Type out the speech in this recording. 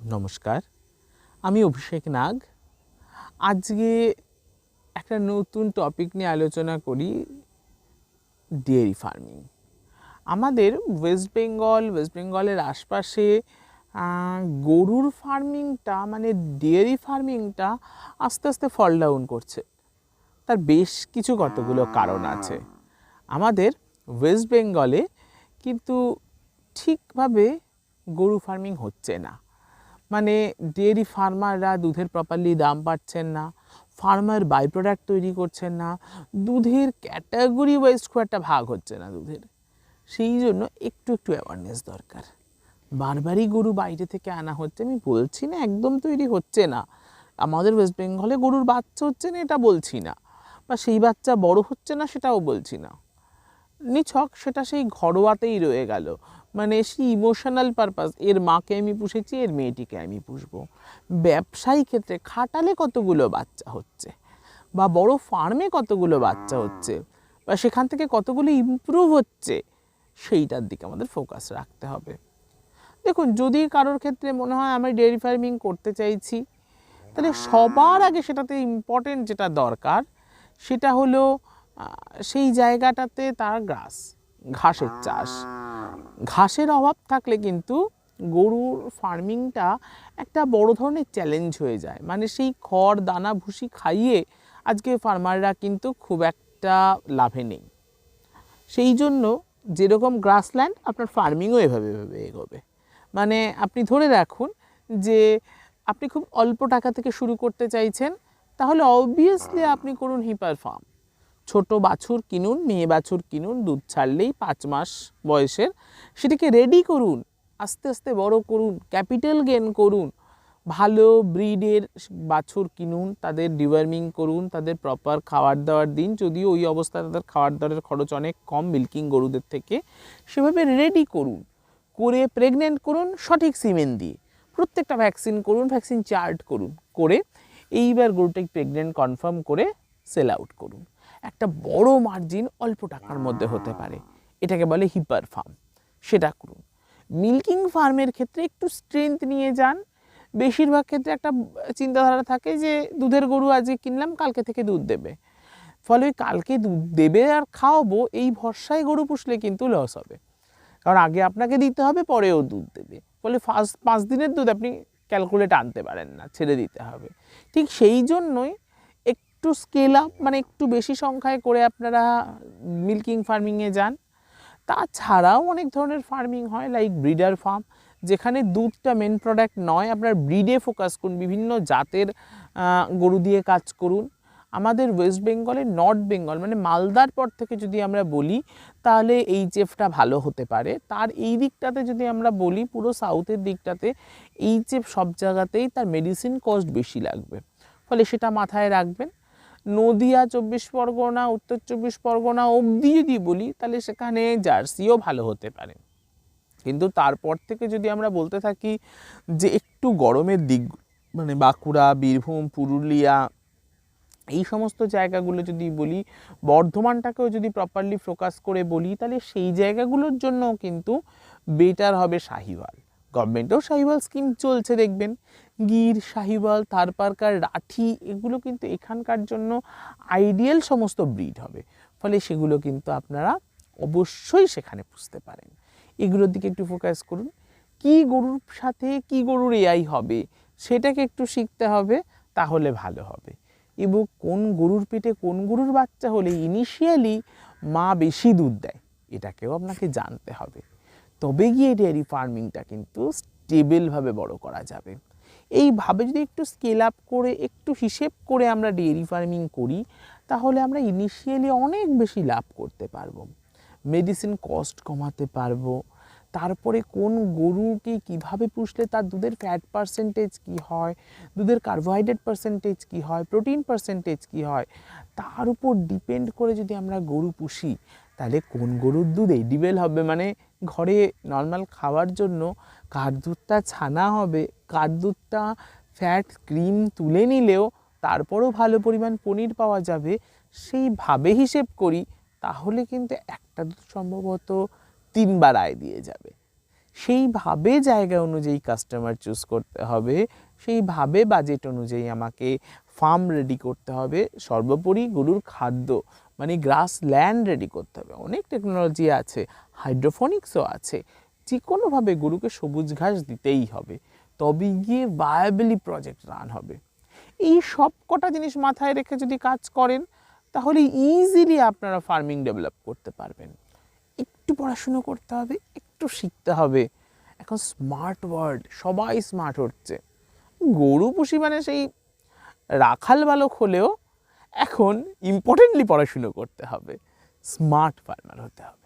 নমস্কার। আমি অভিষেক নাগ। আজকে একটা নতুন টপিক নিয়ে আলোচনা করি ডেয়ারি ফার্মিং আমাদের ওয়েস্ট বেঙ্গল ওয়েস্ট বেঙ্গলের আশপাশে গরুর ফার্মিংটা মানে ডেয়ারি ফার্মিংটা আস্তে আস্তে ফল ডাউন করছে। তার বেশ কিছু কতগুলো কারণ আছে। আমাদের ওয়েস্ট বেঙ্গলে কিন্তু ঠিকভাবে গরু ফার্মিং হচ্ছে না। মানে ডেয়ারি ফার্মাররা দুধের প্রপারলি দাম পাচ্ছেন না ফার্মার বাই প্রোডাক্ট তৈরি করছেন না, দুধের ক্যাটাগরি ওয়াইজ খুব একটা ভাগ হচ্ছে না দুধের। সেই জন্য একটু একটু অ্যাওয়ারনেস দরকার। বারবারই গরু বাইরে থেকে আনা হচ্ছে, আমি বলছি না একদম তৈরি হচ্ছে না। আমাদের ওয়েস্ট বেঙ্গলে গরুর বাচ্চা হচ্ছে না, এটা বলছি না। বা সেই বাচ্চা বড় হচ্ছে না, সেটাও বলছি না। নিছক, সেটা সেই ঘরোয়াতেই রয়ে গেল। মানে সেই ইমোশনাল পারপাস এর মাকে আমি পুষেছি, এর মেয়েটিকে আমি পুষবো। ব্যবসায়ী ক্ষেত্রে খাটালে কতগুলো বাচ্চা হচ্ছে? বা বড় ফার্মে কতগুলো বাচ্চা হচ্ছে? বা সেখান থেকে কতগুলো ইমপ্রুভ হচ্ছে? সেইটার দিকে আমাদের ফোকাস রাখতে হবে। দেখুন, যদি কারোর ক্ষেত্রে মনে হয় আমি ডেয়ারি ফার্মিং করতে চাইছি, তাহলে সবার আগে সেটাতে ইম্পর্টেন্ট যেটা দরকার, সেটা হলো সেই জায়গাটাতে তার গ্রাস ঘাসের চাষ। ঘাসের অভাব থাকলে কিন্তু গরুর ফার্মিংটা একটা বড় ধরনের চ্যালেঞ্জ হয়ে যায়। মানে সেই খড়, দানা, ভুসি খাইয়ে আজকে ফার্মাররা কিন্তু খুব একটা লাভে নেই। সেই জন্য যেরকম গ্রাসল্যান্ড আপনার ফার্মিংও এভাবে এভাবে এগোবে। মানে আপনি ধরে রাখুন যে আপনি খুব অল্প টাকা থেকে শুরু করতে চাইছেন, তাহলে অবভিয়াসলি আপনি করুন হিপার ফার্ম ছোট বাছুর কিনুন, মেয়ে বাছুর কিনুন, দুধ ছাড়লেই পাঁচ মাস বয়সের। সেটাকে রেডি করুন, আস্তে আস্তে বড় করুন ক্যাপিটাল গেন করুন, ভালো ব্রিডের বাছুর কিনুন, তাদের ডিওয়ার্মিং করুন, তাদের প্রপার খাবার দাবার দিন। যদিও ওই অবস্থায় তাদের খাবার দাবারের খরচ অনেক কম মিল্কিং গরুদের থেকে, সেভাবে রেডি করুন। করে প্রেগনেন্ট করুন, সঠিক সিমেন্ট দিয়ে। প্রত্যেকটা ভ্যাকসিন করুন ভ্যাকসিন চার্ট করুন, করে এইবার গরুটাকে প্রেগনেন্ট কনফার্ম করে সেল আউট করুন। একটা বড় মার্জিন অল্প টাকার মধ্যে হতে পারে। এটাকে বলে হিপার ফার্ম সেটা করুন। মিল্কিং ফার্মের ক্ষেত্রে একটু স্ট্রেংথ নিয়ে যান। বেশিরভাগ ক্ষেত্রে একটা চিন্তাধারা থাকে যে, দুধের গরু আজকে কিনলাম, কালকে থেকে দুধ দেবে। ফলে কালকে দুধ দেবে আর খাওয়াবো, এই ভরসায় গরু পুষলে কিন্তু লস হবে। কারণ আগে আপনাকে দিতে হবে, পরেও দুধ দেবে। ফলে ফার্স্ট পাঁচ দিনের দুধ আপনি ক্যালকুলেট আনতে পারেন না, ছেড়ে দিতে হবে। ঠিক সেই জন্যই একটু স্কেল আপ মানে একটু বেশি সংখ্যায় করে আপনারা মিল্কিং ফার্মিংয়ে যান। তাছাড়াও অনেক ধরনের ফার্মিং হয় লাইক ব্রিডার ফার্ম যেখানে দুধটা মেন প্রোডাক্ট নয়, আপনার ব্রিডে ফোকাস করুন, বিভিন্ন জাতের গরু দিয়ে কাজ করুন। আমাদের ওয়েস্ট বেঙ্গলে নর্থ বেঙ্গল মানে মালদার পর থেকে যদি আমরা বলি, তাহলে এই চেফটা ভালো হতে পারে। তার এই দিকটাতে যদি আমরা বলি, পুরো সাউথের দিকটাতে এই চেফ সব জায়গাতেই তার মেডিসিন কস্ট বেশি লাগবে। ফলে সেটা মাথায় রাখবেন। নদিয়া চব্বিশ পরগনা, উত্তর চব্বিশ পরগনা অবধি যদি বলি, তাহলে সেখানে জার্সিও ভালো হতে পারে। কিন্তু তারপর থেকে যদি আমরা বলতে থাকি যে একটু গরমের দিক মানে বাঁকুড়া, বীরভূম, পুরুলিয়া, এই সমস্ত জায়গাগুলো যদি বলি, বর্ধমানটাকেও যদি প্রপারলি ফোকাস করে বলি, তাহলে সেই জায়গাগুলোর জন্য কিন্তু বেটার হবে শাহিওয়াল। গভর্নমেন্টেও শাহিওয়াল স্কিম চলছে, দেখবেন। গির, শাহিওয়াল থারপারকার রাঠি, এগুলো কিন্তু এখানকার জন্য আইডিয়াল সমস্ত ব্রিড হবে। ফলে সেগুলো কিন্তু আপনারা অবশ্যই সেখানে পুষতে পারেন। এগুলোর দিকে একটু ফোকাস করুন। কি গরুর সাথে কি গরুর এআই হবে, সেটাকে একটু শিখতে হবে, তাহলে ভালো হবে। এবং কোন গরুর পেটে কোন গরুর বাচ্চা হলে ইনিশিয়ালি মা বেশি দুধ দেয়, এটাকেও আপনাকে জানতে হবে। তবে গিয়ে ডেয়ারি ফার্মিংটা কিন্তু স্টেবেলভাবে বড় করা যাবে। এইভাবে যদি একটু স্কেল আপ করে, একটু হিসেব করে আমরা ডেয়ারি ফার্মিং করি, তাহলে আমরা ইনিশিয়ালি অনেক বেশি লাভ করতে পারব। মেডিসিন কস্ট কমাতে পারব। তারপরে কোন গরুকে কীভাবে পুষলে তার দুধের ফ্যাট পার্সেন্টেজ কি হয়, দুধের কার্বোহাইড্রেট পার্সেন্টেজ কি হয় প্রোটিন পার্সেন্টেজ কি হয়, তার উপর ডিপেন্ড করে যদি আমরা গরু পুষি, তাহলে কোন গরুর দুধ এডিবেল হবে? মানে ঘরে নর্মাল খাওয়ার জন্য কার দুধটা ছানা হবে। কার দুধটা ফ্যাট ক্রিম তুলে নিলেও তারপরও ভালো পরিমাণ পনির পাওয়া যাবে। সেইভাবে হিসেব করি, তাহলে কিন্তু একটা দুধ সম্ভবত তিনবার আয় দিয়ে যাবে। সেইভাবে জায়গা অনুযায়ী কাস্টমার চুজ করতে হবে। সেইভাবে বাজেট অনুযায়ী আমাকে ফার্ম রেডি করতে হবে। সর্বোপরি গরুর খাদ্য মানে গ্রাস ল্যান্ড রেডি করতে হবে। অনেক টেকনোলজি আছে, হাইড্রোফোনিক্সও আছে যে কোনোভাবে গরুকে সবুজ ঘাস দিতেই হবে, তবে গিয়ে ভায়াবলি প্রজেক্ট রান হবে। এই সব কটা জিনিস মাথায় রেখে যদি কাজ করেন, তাহলে ইজিলি আপনারা ফার্মিং ডেভেলপ করতে পারবেন। একটু পড়াশুনো করতে হবে, একটু শিখতে হবে। এখন স্মার্ট ওয়ার্ল্ড সবাই স্মার্ট হচ্ছে। গরু পুষি মানে সেই রাখাল বালক হলেও এখন ইম্পর্টেন্টলি পড়াশুনো করতে হবে স্মার্ট ফার্মার হতে হবে।